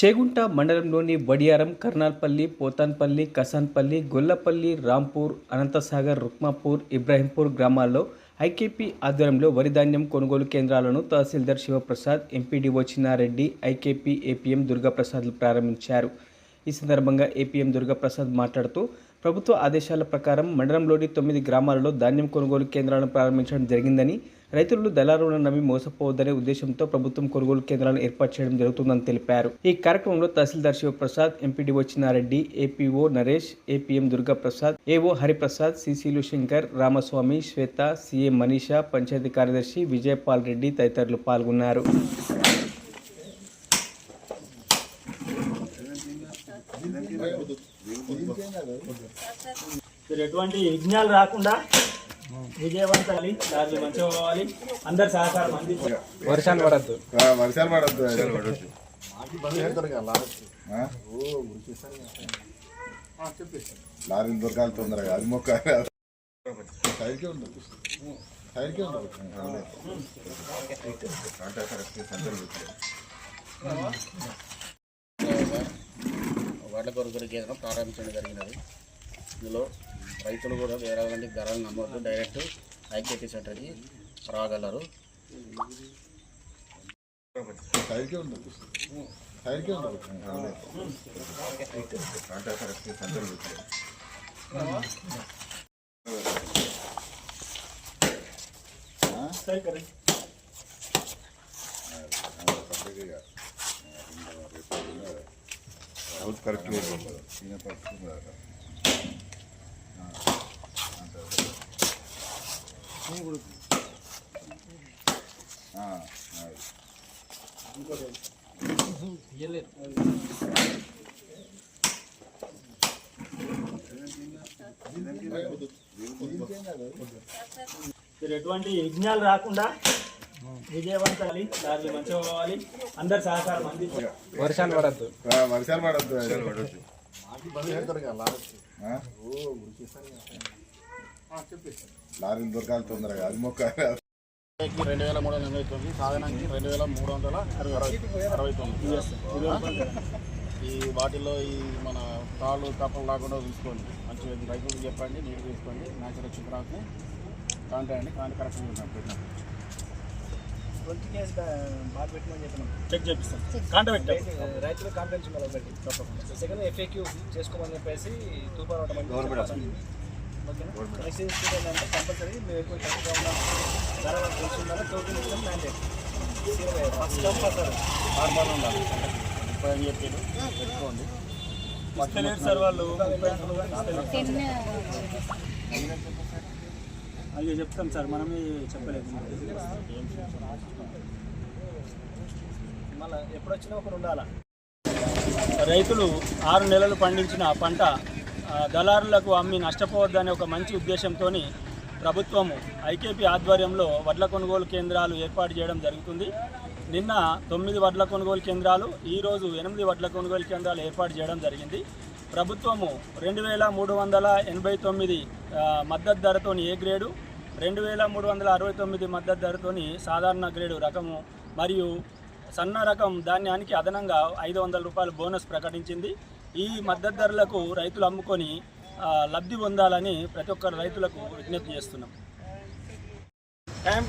చేగుంట మండలంలోని వడియారం కర్నాల్పల్లి పోతాన్పల్లి కసాన్పల్లి గొల్లపల్లి రాంపూర్ అనంతసాగర్ రుక్మాపూర్ ఇబ్రాహీంపూర్ గ్రామాల్లో ఐకేపీ ఆధ్వర్యంలో వరి ధాన్యం కొనుగోలు కేంద్రాలను తహసీల్దార్ Sivaprasad MPDO Chinnareddy IKP APM దుర్గాప్రసాద్లు ప్రారంభించారు. ఈ సందర్భంగా ఏపీఎం దుర్గాప్రసాద్ మాట్లాడుతూ ప్రభుత్వ ఆదేశాల ప్రకారం మండలంలోని తొమ్మిది గ్రామాలలో ధాన్యం కొనుగోలు కేంద్రాలను ప్రారంభించడం జరిగిందని రైతులు దళారులను నమ్మి మోసపోవద్దనే ఉద్దేశంతో ప్రభుత్వం కొనుగోలు కేంద్రాలను ఏర్పాటు చేయడం జరుగుతుందని తెలిపారు. ఈ కార్యక్రమంలో తహసీల్దార్ Sivaprasad MPDO Chinnareddy APO Naresh APM Durgaprasad AO Hariprasad సిసిలు Shankar Ramaswamy Swetha CM Manisha panchayat కార్యదర్శి విజయపాల్ రెడ్డి తదితరులు పాల్గొన్నారు. మీరు ఎటువంటి విఘ్నాలు రాకుండా విజయవంతాలి మంచిగా పోవాలి. అందరు సహకారం అందించాలి. వర్షాలు పడద్దు. ఆ, వర్షాలు పడద్దు లారీలు దొరకాలి తొందరగా అది మొక్క. సైడ్కే ఉండదు సైడ్కే ఉండదు కేంద్రం ప్రారంభించడం జరిగినది. ఇందులో రైతులు కూడా వేరే వంటి ధరలు నమ్మొద్దు. డైరెక్ట్ ఐకేపీ సెంటర్కి రాగలరు. సైడ్కే ఉండదు సైడ్కే ఉండదు సరే కదా అవుట్ కరెక్ట్ మీరు ఎటువంటి విఘ్నాలు రాకుండా విజయవంతాలి దాన్ని మంచిగా పోవాలి. అందరు సహకారం అందించాలి వర్షాలు పడద్దు వర్షాలు పడద్దు. లారీలు దొరకాలి తొందరగా అది మొక్క రెండు వేల మూడు వందల ఎనభై తొమ్మిది సాధనానికి రెండు వేల మూడు వందల అరవై అరవై తొమ్మిది ఈ వాటిలో ఈ మన తాళ్ళు తప్పలు లేకుండా చూసుకోండి. మంచిగా రైతులకు చెప్పండి నీళ్ళు తీసుకోండి న్యాచురల్ వచ్చిన కాంటాక్ట్ అండి కానీ కరెక్ట్గా ఉంటాం పెట్టినాం చెక్ చేపిస్తాం. కాంట పెట్టాం రైతులకు కాన్ఫిడెన్స్ ఉండాలి ఒకటి. తప్పకుండా. సెకండ్ ఎఫ్ఏక్యూ చేసుకోమని చెప్పేసి నెక్స్ట్ ఏంటంటే కంపల్సరీ మేము ఎక్కువ తక్కువగా ఉన్నాం ధర తెలిసి ఉండాలి. టోకెన్ ఇవ్వడం mandate first come first normal ఉండాలి. ముప్పై అని చెప్పారు పెట్టుకోండి. సార్ వాళ్ళు. అయ్యో చెప్తాం సార్ మనమే చెప్పలేదు. మళ్ళీ ఎప్పుడొచ్చినా ఒకరు ఉండాలా? రైతులు ఆరు నెలలు పండించిన పంట దళారులకు అమ్మి నష్టపోవద్దనే ఒక మంచి ఉద్దేశంతో ప్రభుత్వము ఐకేపీ ఆధ్వర్యంలో వడ్ల కొనుగోలు కేంద్రాలు ఏర్పాటు చేయడం జరుగుతుంది. నిన్న తొమ్మిది వడ్ల కొనుగోలు కేంద్రాలు ఈరోజు ఎనిమిది వడ్ల కొనుగోలు కేంద్రాలు ఏర్పాటు చేయడం జరిగింది. ప్రభుత్వము రెండు వేల మూడు వందల ఎనభై తొమ్మిది మద్దతు ధరతోని ఏ గ్రేడు? రెండు వేల మూడు వందల అరవై తొమ్మిది మద్దతు ధరతోని సాధారణ గ్రేడు రకము మరియు సన్న రకం ధాన్యానికి అదనంగా ఐదు వందల రూపాయలు బోనస్ ప్రకటించింది. ఈ మద్దతు ధరలకు రైతులు అమ్ముకొని లబ్ధి పొందాలని ప్రతి ఒక్క రైతులకు విజ్ఞప్తి చేస్తున్నాం. టైం